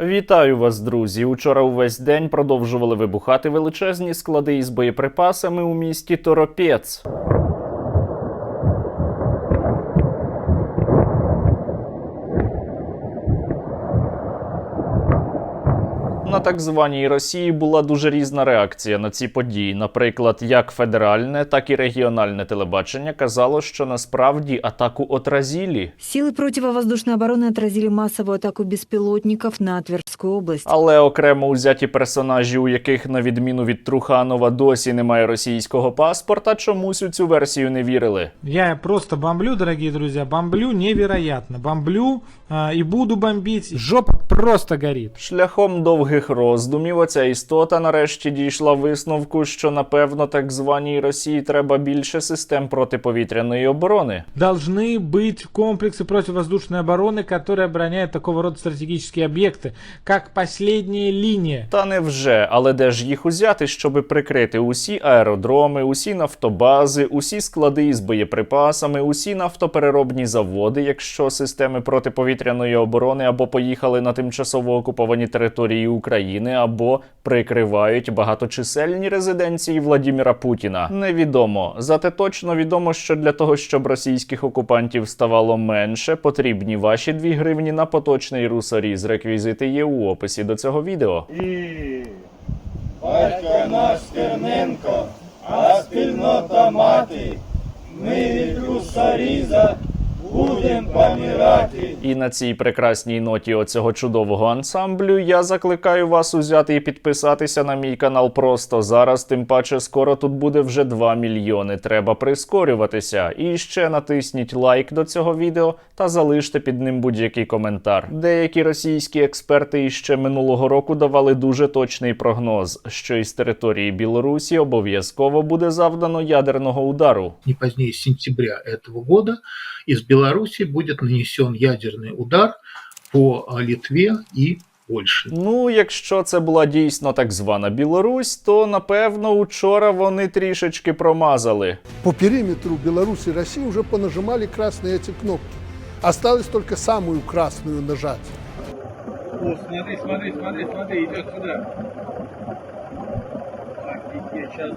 Вітаю вас, друзі! Учора увесь день продовжували вибухати величезні склади із боєприпасами у місті Торопець. Так званій Росії була дуже різна реакція на ці події. Наприклад, як федеральне, так і регіональне телебачення казало, що насправді атаку отразілі. Силы противовоздушной обороны отразили массовую атаку беспилотников на Тверскую область. Але окремо узяті персонажі, у яких, на відміну від Труханова, досі немає російського паспорта, чомусь у цю версію не вірили. Я просто бомблю, дорогие друзья, бомблю невероятно. Бомблю а, и буду бомбить. Жопа просто горит. Шляхом довгих роздумів оця істота нарешті дійшла висновку, що напевно так званій Росії треба більше систем протиповітряної оборони. Должны быть комплексы противовоздушной обороны, которые обороняют такого рода стратегические объекты, как последняя линия. Та невже, але де ж їх узяти, щоби прикрити усі аеродроми, усі нафтобази, усі склади із боєприпасами, усі нафтопереробні заводи, якщо системи протиповітряної оборони або поїхали на тимчасово окуповані території України, або прикривають багаточисельні резиденції Владіміра Путіна. Невідомо. Зате точно відомо, що для того, щоб російських окупантів ставало менше, потрібні ваші 2 гривні на поточний русоріз. Реквізити є у описі до цього відео. І батько наш Стерненко, а спільнота мати, ми від русаріза будем помирати. І на цій прекрасній ноті оцього чудового ансамблю я закликаю вас узяти і підписатися на мій канал просто зараз. Тим паче, скоро тут буде вже 2 мільйони. Треба прискорюватися. І ще натисніть лайк до цього відео та залиште під ним будь-який коментар. Деякі російські експерти іще минулого року давали дуже точний прогноз, що із території Білорусі обов'язково буде завдано ядерного удару. не позднее сентября этого года из Беларуси будет нанесен ядерный удар по а, Литве и Польше. Ну, якщо це була дійсно так звана Білорусь, то напевно учора вони трішечки промазали. по периметру Беларуси и России уже понажимали красные эти кнопки. Осталось только самую красную нажать. О, смотри, смотри, смотри, смотри, идет сюда. Офигеть, сейчас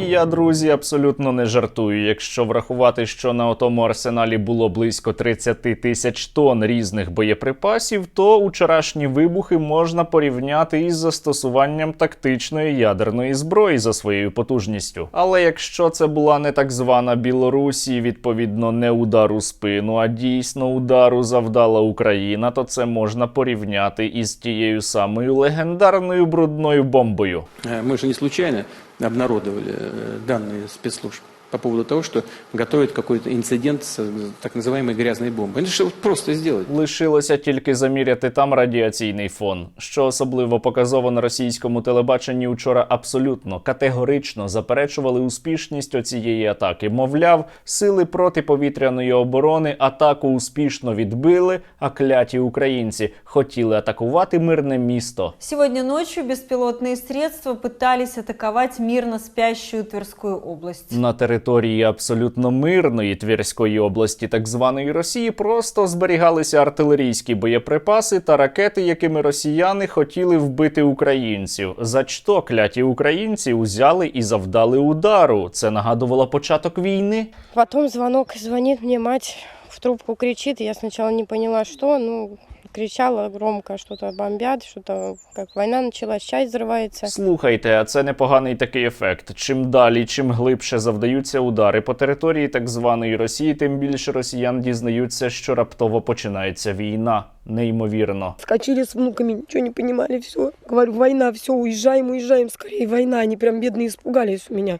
І я, друзі, абсолютно не жартую. Якщо врахувати, що на отому арсеналі було близько 30 тисяч тонн різних боєприпасів, то учорашні вибухи можна порівняти із застосуванням тактичної ядерної зброї за своєю потужністю. Але якщо це була не так звана Білорусь і відповідно не удар у спину, а дійсно удару завдала Україна, то це можна порівняти із тією самою легендарною брудною бомбою. Э, Мы же не случайно обнародовали э, данные спецслужб по поводу того, что готовят какой-то инцидент с э, так называемой грязной бомбой. Это же вот просто сделать. Лишилося тільки заміряти там радіаційний фон, що особливо показово на російському телебаченні учора абсолютно категорично заперечували успішність оцієї атаки. Мовляв, сили протиповітряної оборони атаку успішно відбили, а кляті українці хотіли атакувати мирне місто. Сегодня ночью беспилотные средства пытались атаковать мирно спящую Тверскую область. На території абсолютно мирної Тверської області, так званої Росії, просто зберігалися артилерійські боєприпаси та ракети, якими росіяни хотіли вбити українців. За що кляті українці узяли і завдали удару. Це нагадувало початок війни. Потом звонок, звонит мне мать, в трубку кричит. Я сначала не поняла, что, ну, кричала громко, что-то бомбят, что-то, как война началась, часть взрывается. Слухайте, а це непоганий такий ефект. Чим далі, чим глибше завдаються удари по території так званої Росії, тим більше росіян дізнаються, що раптово починається війна. Неймовірно. Скочили с внуками, ничего не понимали, все. Говорю, война, все, уезжаем, уезжаем, скорее война. Они прям бедные испугались у меня.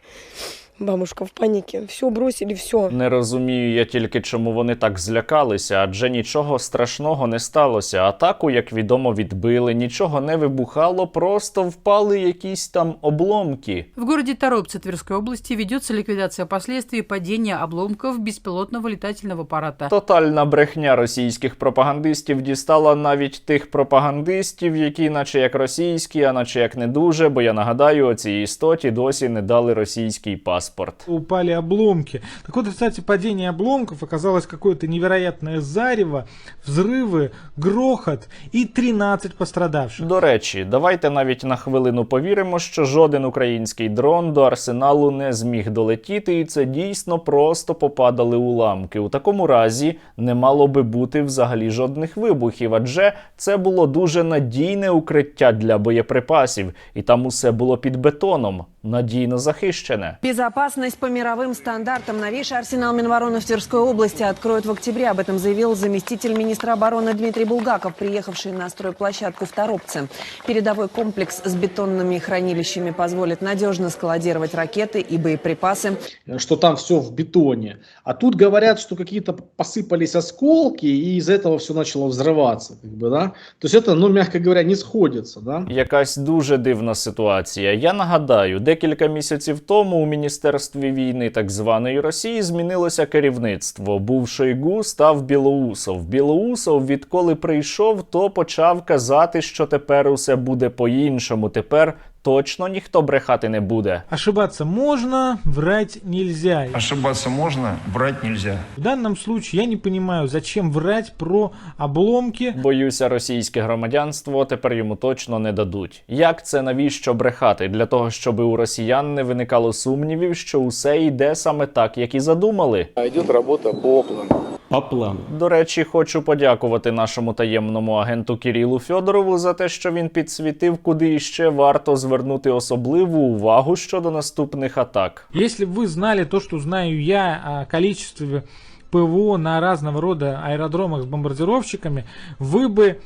Бабушка в панике. Все бросили, все. Не розумію я тільки, чому вони так злякалися, адже нічого страшного не сталося. Атаку, як відомо, відбили, нічого не вибухало, просто впали якісь там обломки. В городе Торопце Тверской области ведется ликвидация последствий падения обломков беспилотного летательного аппарата. Тотальна брехня російських пропагандистів дістала навіть тих пропагандистів, які, наче як російські, а наче як не дуже, бо я нагадаю, оцій істоті досі не дали російський паспорт. Паспорт. упали обломки. Так вот, кстати, падение обломков оказалось какое-то невероятное зарево, взрывы, грохот и 13 пострадавших. До речі, давайте навіть на хвилину повіримо, що жоден український дрон до арсеналу не зміг долетіти, і це дійсно просто попадали уламки. У такому разі не мало би бути взагалі жодних вибухів, адже це було дуже надійне укриття для боєприпасів, і там усе було під бетоном, надійно захищене. Безопасность по мировым стандартам. Новейший арсенал Минобороны в Тверской области откроют в октябре. Об этом заявил заместитель министра обороны Дмитрий Булгаков, приехавший на стройплощадку в Торопце. Передовой комплекс с бетонными хранилищами позволит надежно складировать ракеты и боеприпасы. что там все в бетоне. А тут говорят, что какие-то посыпались осколки, и из этого все начало взрываться. Как бы, да? То есть это, ну, мягко говоря, не сходится. Да? Якась дуже дивна ситуація. Я нагадаю, декілька місяців тому у міністерстві війни так званої Росії змінилося керівництво. Був Шойгу, став Білоусов. Білоусов, відколи прийшов, то почав казати, що тепер усе буде по-іншому. Тепер точно ніхто брехати не буде. Ошибаться можно, врать нельзя. Ошибаться можно, врать нельзя. В данном случае я не понимаю, зачем врать про обломки. Боюся, російське громадянство тепер йому точно не дадуть. Як це навіщо брехати? Для того, щоб у росіян не виникало сумнівів, що усе йде саме так, як і задумали. Идет работа по плану По плану. До речі, хочу подякувати нашому таємному агенту Кірілу Фьодорову за те, що він підсвітив, куди іще варто звернути особливу увагу щодо наступних атак. Если бы вы знали то, что знаю я о количестве ПВО на разного рода аэродромах с бомбардировщиками, вы бы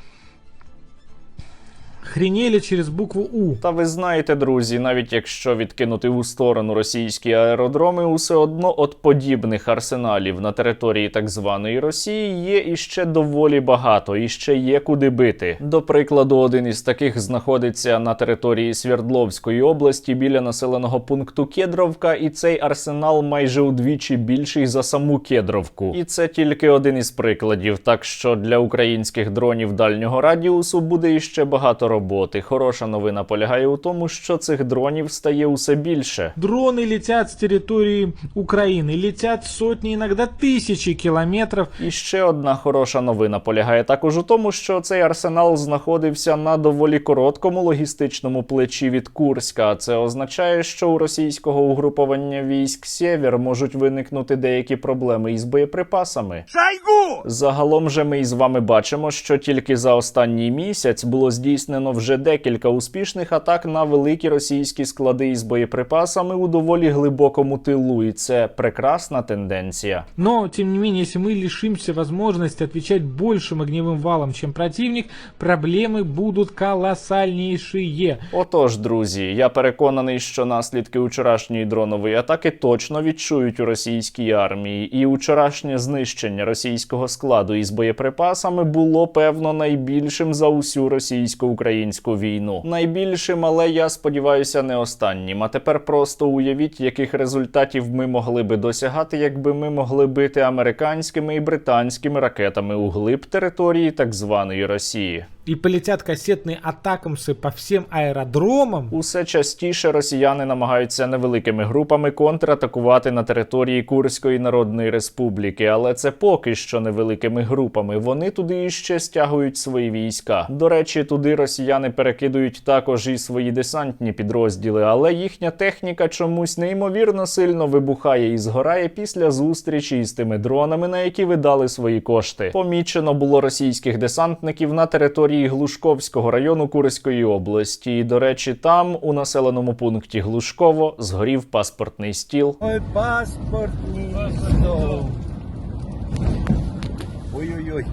хренели через букву У. Та ви знаєте, друзі, навіть якщо відкинути у сторону російські аеродроми, усе одно от подібних арсеналів на території так званої Росії є іще доволі багато, і ще є куди бити. До прикладу, один із таких знаходиться на території Свердловської області біля населеного пункту Кедровка, і цей арсенал майже удвічі більший за саму Кедровку. І це тільки один із прикладів. Так що для українських дронів дальнього радіусу буде іще багато роботи. Хороша новина полягає у тому, що цих дронів стає усе більше. Дроны летят с территории Украины, летят сотни, иногда тысячи километров. І ще одна хороша новина полягає також у тому, що цей арсенал знаходився на доволі короткому логістичному плечі від Курська. А Це означає, що у російського угруповання військ Сєвєр можуть виникнути деякі проблеми із боєприпасами. Загалом же ми із вами бачимо, що тільки за останній місяць було здійснено вже декілька успішних атак на великі російські склади із боєприпасами у доволі глибокому тилу, і це прекрасна тенденція. Но, тем не менее, если мы лишимся возможности отвечать большим огневым валом, чем противник, проблемы будут колоссальнейшие. Отож, друзі, я переконаний, що наслідки вчорашньої дронової атаки точно відчують у російській армії, і вчорашнє знищення російського складу із боєприпасами було певно найбільшим за усю російсько-українську війну. Найбільшим, але я сподіваюся, не останнім. А тепер просто уявіть, яких результатів ми могли би досягати, якби ми могли бити американськими і британськими ракетами у глиб території так званої Росії. И полетят кассетные атакамсы по всем аэродромам. Усе частіше росіяни намагаються невеликими групами контратакувати на території Курської Народної Республіки, але це поки що невеликими групами. Вони туди іще стягують свої війська. До речі, туди росіяни перекидують також і свої десантні підрозділи, але їхня техніка чомусь неймовірно сильно вибухає і згорає після зустрічі із тими дронами, на які видали свої кошти. Помічено було російських десантників на території Глушковського району Курської області. І, до речі, там, у населеному пункті Глушково, згорів паспортний стіл. Ой, паспортный стол. Ой-ой-ой.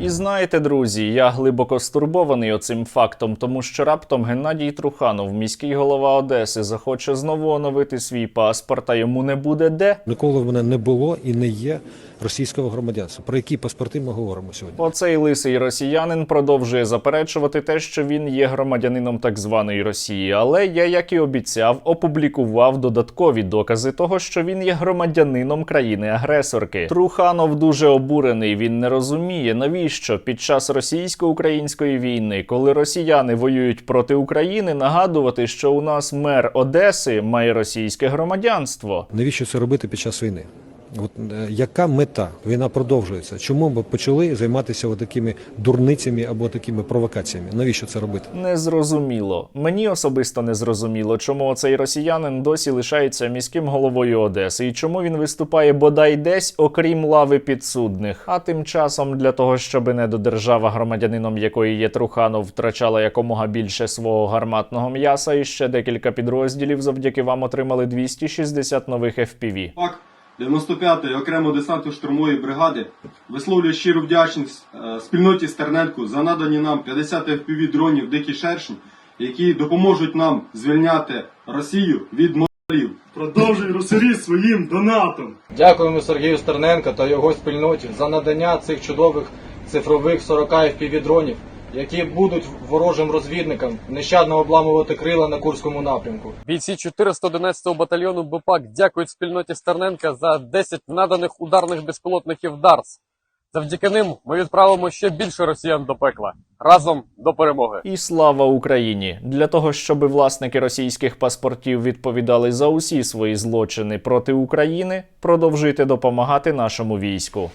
І знаєте, друзі, я глибоко стурбований оцим фактом, тому що раптом Геннадій Труханов, міський голова Одеси, захоче знову оновити свій паспорт, а йому не буде де. Ніколи в мене не було і не є російського громадянства. Про які паспорти ми говоримо сьогодні? Оцей лисий росіянин продовжує заперечувати те, що він є громадянином так званої Росії. Але я, як і обіцяв, опублікував додаткові докази того, що він є громадянином країни-агресорки. Труханов дуже обурений. Він не розуміє, навіщо під час російсько-української війни, коли росіяни воюють проти України, нагадувати, що у нас мер Одеси має російське громадянство. Навіщо це робити під час війни? От е, яка мета? Війна продовжується. Чому ми почали займатися такими дурницями або такими провокаціями? Навіщо це робити? Незрозуміло. Мені особисто не зрозуміло, чому цей росіянин досі лишається міським головою Одеси і чому він виступає бодай десь, окрім лави підсудних. А тим часом для того, щоб недодержава, громадянином якої є Труханов, втрачала якомога більше свого гарматного м'яса, і ще декілька підрозділів завдяки вам отримали 260 нових FPV. ПАК 95-ї окремо десантно штурмової бригади висловлює щиру вдячність е, спільноті Стерненку за надані нам 50 FPV дронів Дикий Шершень, які допоможуть нам звільняти Росію від молів. Продовжуй русирі своїм донатом. Дякуємо Сергію Стерненко та його спільноті за надання цих чудових цифрових 40 FPV дронів, які будуть ворожим розвідникам нещадно обламувати крила на Курському напрямку. Бійці 411-го батальйону БПАК дякують спільноті Стерненка за 10 наданих ударних безпілотників ДАРС. Завдяки ним ми відправимо ще більше росіян до пекла. Разом до перемоги. І слава Україні! Для того, щоб власники російських паспортів відповідали за усі свої злочини проти України, продовжуйте допомагати нашому війську.